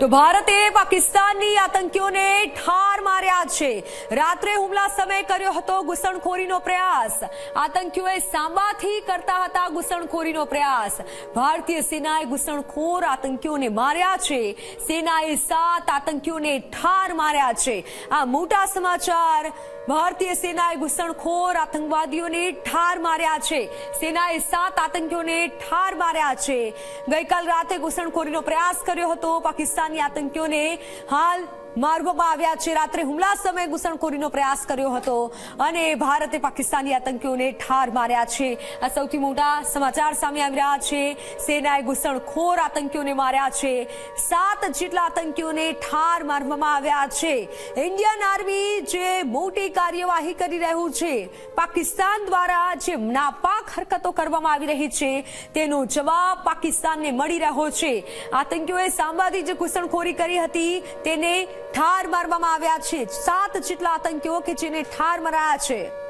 તો ભારતે પાકિસ્તાનની આતંકીઓને ઠાર માર્યા છે. રાત્રે હુમલા સમયે કર્યો હતો ઘૂસણખોરીનો પ્રયાસ. આતંકીઓએ સાંબાથી કરતા હતા ઘૂસણખોરીનો પ્રયાસ. ભારતીય સેનાએ ઘૂસણખોર આતંકીઓને માર્યા છે. સેનાએ સાત આતંકીઓને ઠાર માર્યા છે. આ મોટા સમાચાર. ભારતીય સેનાએ ઘૂસણખોર આતંકવાદીઓને ઠાર માર્યા છે. સેનાએ સાત આતંકીઓને ઠાર માર્યા છે. ગઈકાલ રાતે ઘૂસણખોરીનો પ્રયાસ કર્યો હતો પાકિસ્તાની આતંકીઓને હાલ મારવામાં આવ્યા છે. રાત્રે હુમલા સમયે ઘૂસણખોરીનો પ્રયાસ કર્યો હતો અને ભારતે પાકિસ્તાની આતંકીઓને ઠાર માર્યા છે. આ સૌથી મોટા સમાચાર સામે આવી રહ્યા છે. સેનાએ ઘૂસણખોર આતંકીઓને માર્યા છે. સાત જેટલા આતંકીઓને ઠાર મારવામાં આવ્યા છે. ઇન્ડિયન આર્મી જે મોટી કાર્યવાહી કરી રહ્યું છે, પાકિસ્તાન દ્વારા જે નાપાક હરકતો કરવામાં આવી રહી છે. તેનો જવાબ પાકિસ્તાનને મળી રહ્યો છે. આતંકીઓએ સાંબાથી જે ઘૂસણખોરી કરી હતી, તેને ઠાર મારવામાં આવ્યા છે. સાત જેટલા આતંકીઓ કે જેને ઠાર મરાયા છે.